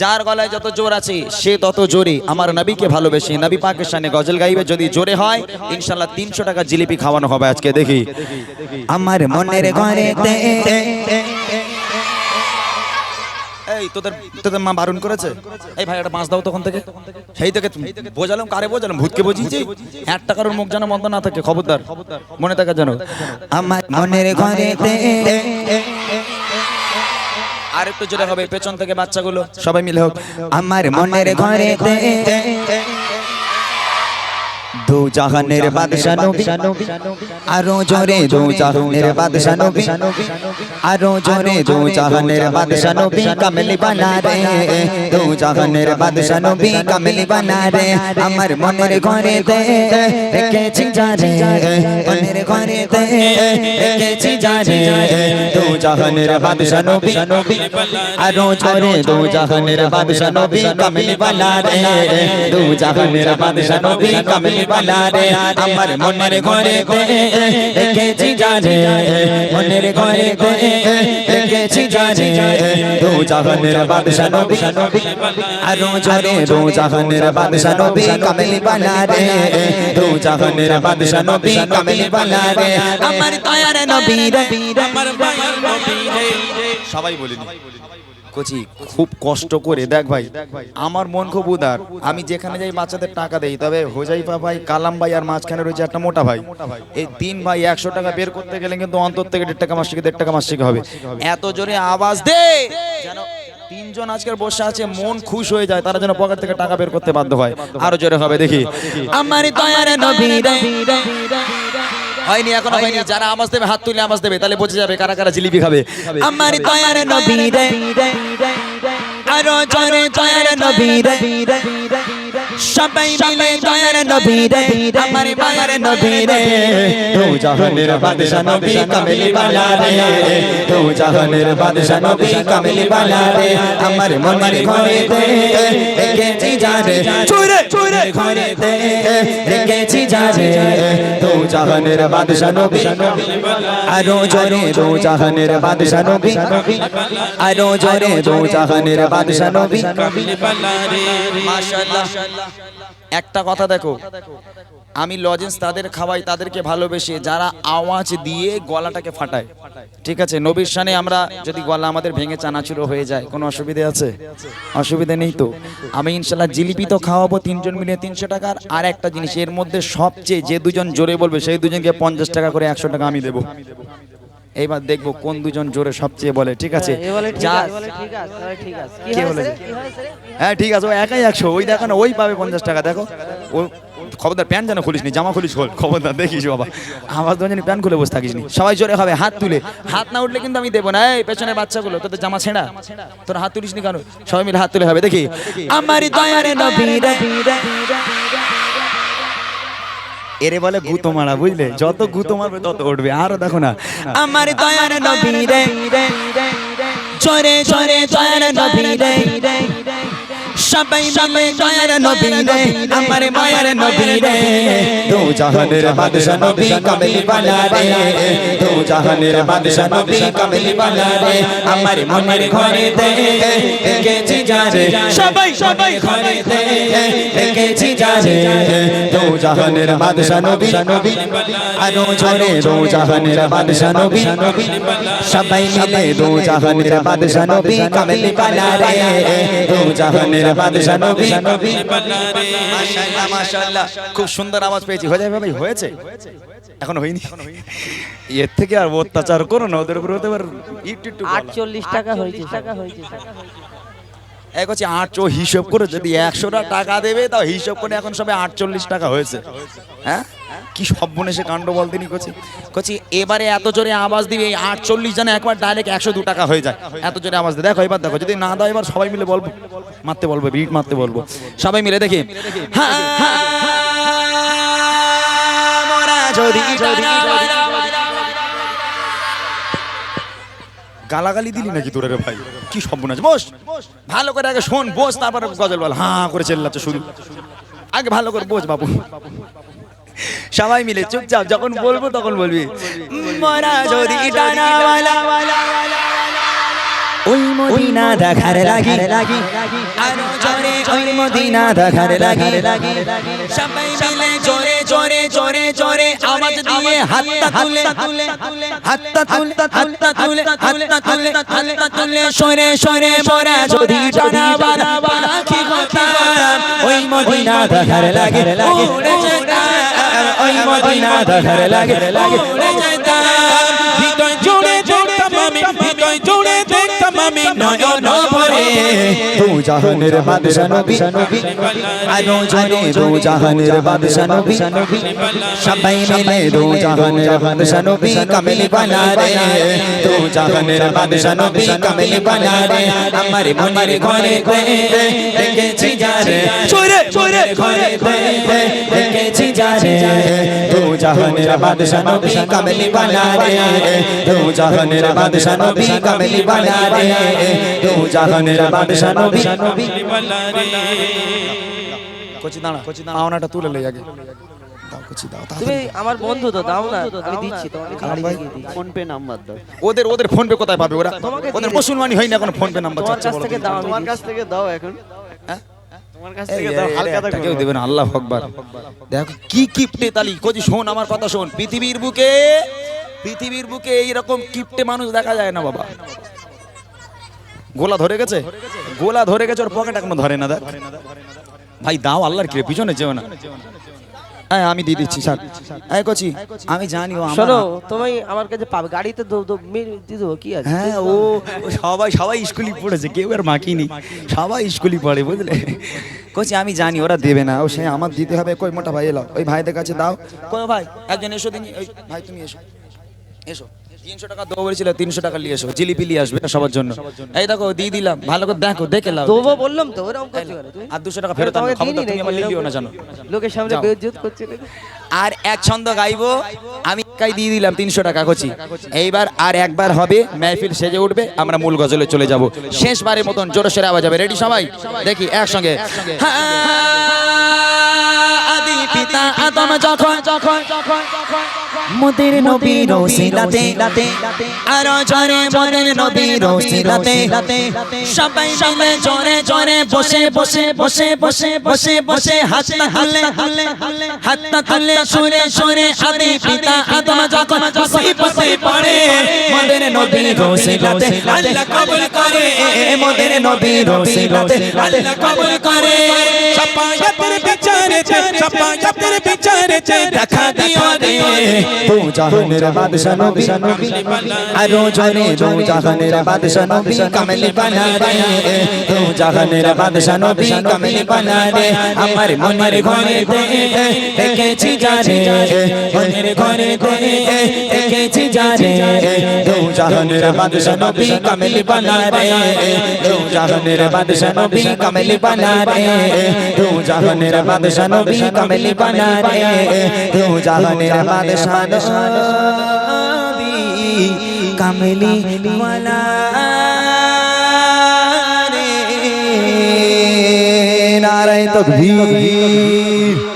যার গলায় যত জোর আছে, সে তত জোরে আমার নবীকে ভালোবেসে, নবী পাকের সামনে গজল গাইবে যদি জোরে হয় ইনশাল্লাহ তিনশো টাকা জিলিপি খাওয়ানো হবে আজকে, দেখি। আমার মনের এই, তোদের তোদের মা করেছে? এই একটা মাছ দাও তখন থেকে। বোঝালাম, কারে বোঝালাম? ভূতকে বুঝিয়েছি? একটা কারোর মুখ যেন না থাকে, খবরদার। মনে যেন। আমার মনের ঘরে আর একটু জোরে হবে পেছন থেকে বাচ্চাগুলো সবাই মিলে হোক। আমার মনের ঘরে দু জাহানের বাদশা নবী আরও জোরে দু জাহানের বাদশা নবী আরও জোরে দু জাহানের বাদশা নবী কামলি বানা রে দু জাহানের বাদশা নবী কামলি বানা রে আমার মনের ঘরে দে রেখেছি যা রে মনের ঘরে দে রেখেছি যা রে দু জাহানের বাদশা নবী আরও জোরে দু জাহানের বাদশা নবী কামলি বানা রে দু জাহানের বাদশা নবী কামলি বানা রে আমার মনের ঘরে দে রেখেছি যা রে মনের ঘরে দে রেখেছি যা রে দু জাহানের বাদশা নবী, আরও জোরে দু জাহানের বাদশা নবী কামলি রে দু জাহানের বাদশা নবী কামলি রে আমার দয়ার নবী রে আমার সবাই বলিনি কচি, খুব কষ্ট করে, দেখ ভাই, আমার মন খুব উদার। আমি যেখানে যাই বাচ্চাদের টাকা দেই, তবে হোজাইফা ভাই, কালাম ভাই আর মাঝখানে রয়েছে একটা মোটা ভাই। এই তিন ভাই একশো টাকা বের করতে গেলে কিন্তু অন্তর থেকে দেড় টাকা মাস থেকে দেড় টাকা মাস থেকে হবে। এত জোরে আওয়াজ দে! তিনজন আজকের বসে আছে, মন খুশ হয়ে যায়, তারা যেন পকেট থেকে টাকা বের করতে বাধ্য হয়। আরও জোরে হবে, দেখি। আমার দয়ার নবী হয়নি এখনও হয়নি। যারা আওয়াজ দেবে হাত তুলে আওয়াজ দেবে তাহলে বোঝা যাবে কারা কারা জিলিপি খাবে। আমার দয়ার নবী রে আরও জোরে দয়ার নবী রে সবাই মিলে দয়ার নবী রে আমার মায়ের নবী রে দু জাহানের বাদশা নবী কামেলি বালা রে দু জাহানের বাদশা নবী কামেলি বালা রে আমার মনের ঘরে দে রেখেছি যা চুরে চুরে ঘরে দে রেখেছি যা রে জাহানের বাদশা নবী আরও জোরে দু জাহানের বাদশা নবী। আরও জোরে দু জাহানের বাদশা নবী। মাশাআল্লাহ। একটা কথা দেখো, আমি লজেন্স তাদের খাওয়াই, তাদেরকে ভালোবেসে, যারা আওয়াজ দিয়ে গলাটাকে ফাটায়। ঠিক আছে, নবীর শানে আমরা যদি গলা আমাদের ভেঙে চানাচুরো হয়ে যায়, কোনো অসুবিধে আছে? অসুবিধে নেই তো? আমি ইনশাল্লাহ জিলিপি তো খাওয়াবো তিনজন মিলে তিনশো টাকার, আর একটা জিনিস, এর মধ্যে সবচেয়ে যে দুজন জোরে বলবে, সেই দুজনকে পঞ্চাশ টাকা করে একশো টাকা আমি দেবো। এইবার দেখব কোন দুজন জোরে সবচেয়ে বলে ঠিক আছে? যা কে বলেছে? হ্যাঁ ঠিক আছে ও একাই একশো ওই দেখো না ওই পাবে পঞ্চাশ টাকা দেখো। ও খবরদার প্যান্ট যেন খুলিস নি জামা খুলিস খোল খবরদার দেখিস বাবা। আমার তো জানি প্যান্ট খুলে বসে থাকিস নি সবাই জোরে হবে হাত তুলে। হাত না উঠলে কিন্তু আমি দেবো না। এই পেছনে বাচ্চাগুলো তোদের জামা ছেঁড়া। তোর হাত তুলিস নি কেন? সবাই মিলে হাত তুলে হবে দেখি। আমার দয়ার নবী এরে বলে গুতো মারা বুঝলে? যত গুতো মারবে তত উঠবে। আরও দেখো না। আমার দয়ার নবী রে চরে চরে দয়ার নবী রে সবাই মিলে দয়ার নবী রে আমার মায়ের নবী রে দু জাহানের বাদশা নবী কামেলি বালা রে দু জাহানের বাদশা নবী কামেলি বালা রে আমার মনের ঘরে দে রেখেছি যা রে সবাই সবাই ঘরে দে রেখেছি যা রে দু জাহানের বাদশা নবী আরও জোরে দু জাহানের বাদশা নবী সবাই মিলে দু জাহানের বাদশা নবী কামেলি বালা রে দু জাহানের বাদশা নবী মাশাআল্লাহ মাশাআল্লাহ। খুব সুন্দর আওয়াজ পেয়েছি। হয়ে যাবে ভাই হয়েছে। এখনও হয়নি। এর থেকে আর অত্যাচার করো না ওদের উপর ওদের একটু একটু বলা। আটচল্লিশ টাকা হয়েছে টাকা হয়েছে এক হচ্ছে আট ও হিসাব করে যদি একশোটা টাকা দেবে তাও হিসাব করে এখন সবে আটচল্লিশ টাকা হয়েছে। হ্যাঁ? কি সব সে কাণ্ড বলতে নি কচি কচি এবারে এত জোরে আওয়াজ দিবে এই আটচল্লিশ জানে একবার ডাইরেক্ট একশো দু টাকা হয়ে যায়। এত জোরে আওয়াজ দিয়ে দেখো এবার দেখো যদি না দাও এবার সবাই মিলে বলব। মারতে বলব বিট মারতে বলব। সবাই মিলে দেখি। হ্যাঁ, হ্যাঁ, গালাগালি দিলি নাকি তোর রে ভাই? কি সর্বনাশ বস, ভালো করে আগে শোন, বস, তারপরে গজল বল। হাঁ, করে চেল্লাচ্ছে শুধু। আগে ভালো করে বস, বাবু। সবাই মিলে চুপচাপ যখন বলব তখন বলবি, মরা যদি ওই মদিনা দেখার লাগি, আরও জোরে ওই মদিনা দেখার লাগি। সবাই মিলে জোরে জোরে জোরে জোরে আওয়াজ দিয়ে হাতটা তুলে হাতটা তুলে হাতটা তুলে হাতটা তুলে হাতটা তুলে সরে সরে মোরা যদি টানা বানা কি কথা ওই মদিনা দেখার লাগে উড়ে যেতাম ওই মদিনা দেখার লাগে উড়ে যেতাম হৃদয় দু জাহানের বাদশা নবী আরও জোরে দু জাহানের বাদশা নবী সবাই মিলে দু জাহানের বাদশা নবী কামিল বানা রে দু জাহানের বাদশা নবী কামিল বানা রে আমার মনের ঘরে ঘরে দেখেছি যারে। চোরে চোরে, ঘরে ঘরে দেখেছি যারে। দু জাহানের বাদশা নবী কামিল বানা রে দু জাহানের বাদশা নবী কামিল বানা রে দু জাহানের বাদশা নবী কচি দাঁড়া কচি দাঁড়া পাওনাটা তুলে লই আগে দাও কচি দাও তুমি আমার বন্ধু তো দাও না আমি দিচ্ছি তোমাকে গাড়ি দিয়ে দিই ফোন পে নাম্বার দাও ওদের ওদের ফোন পে কোথায় পাবে ওরা? ওদের মুসলমানি হয় না এখন ফোন পে নাম্বার চাচ্ছে বলো। তোমার কাছ থেকে দাও এখন। হ্যাঁ? আল্লাহ দেখো কি কিপটে তালি কজি শোন আমার কথা শোন। পৃথিবীর বুকে পৃথিবীর বুকে এইরকম কিপটে মানুষ দেখা যায় না বাবা। গোলা ধরে গেছে? গোলা ধরে গেছে ওর পকেট এখনও ধরে না দেখ। ভাই দাও আল্লাহর কি পিছনে যেও না। হ্যাঁ আমি দিয়ে দিচ্ছি স্যার এই কচি আমি জানি ও আমার শোনো তুমি আমার কাছে পাবে। গাড়িতে দিয়ে দেবো কি আছে? হ্যাঁ ও সবাই সবাই স্কুলে পড়েছে কেউ আর মাখিনি। সবাই স্কুলে পড়ে বুঝলে? কচি আমি জানি ওরা দেবে না ও সে আমার দিতে হবে। কই মোটা ভাই এলো। ওই ভাইদের কাছে দাও। কই ভাই একজন এসো দিন ওই ভাই তুমি এসো। এসো। তিনশো টাকা দেবো বলেছিল তিনশো টাকা নিয়ে এসো জিলিপি নিয়ে আসবে সবার জন্য। এই দেখো দিয়ে দিলাম ভালো করে দেখো দেখে লাও দেবো বললাম তো ওরকম করছ আর দুশো টাকা ফেরত খবরদার দিইনি তুমি আমার লিখিও না জানো। লোকের সামনে বেজ্জত করছে আর এক ছন্দ গাইবো আমি একাই দিয়ে দিলাম তিনশো টাকা কচি। এইবার আর একবার হবে মেহফিল সেজে উঠবে আমরা মূল গজলে চলে যাব। শেষবারের মতন জোরে সোরে আওয়াজ হবে রেডি সবাই? দেখি একসঙ্গে। আদি পিতা আদম যখন যখন মোদের নবী রসিলাতে আরও জোরে মোদের নবী রসিলাতে সবাই মিলে জোরে জোরে বসে বসে বসে বসে বসে বসে হাতটা তুলে হাতটা তুলে সুরে সুরে আদি পিতা আদম যখন বসে বসে পড়ে মোদের নবী রসিলাতে আল্লাহ কবুল করে মোদের নবী রসিলাতে আল্লাহ কবুল করে বিচারেতে সাপায়াতের বিচারেতে দেখা দিও রে। দু জাহানের বাদশা নবী আরও জোরে দু জাহানের বাদশা নবী কামিল বানা রে। দু জাহানের বাদশা নবী কামিল বানা রে। আমার মনের ঘরে দেখেছি যারে মনের ঘরে দেখেছি যারে দু জাহানের বাদশা নবী কামিল বানা রে। দু জাহানের বাদশা নবী কামিল বানা রে। দু জাহানের বাদশা নবী কামিল বানা রে। দু জাহানের বাদশা নবী কামিলি বানা রে। নারায় তকবীর।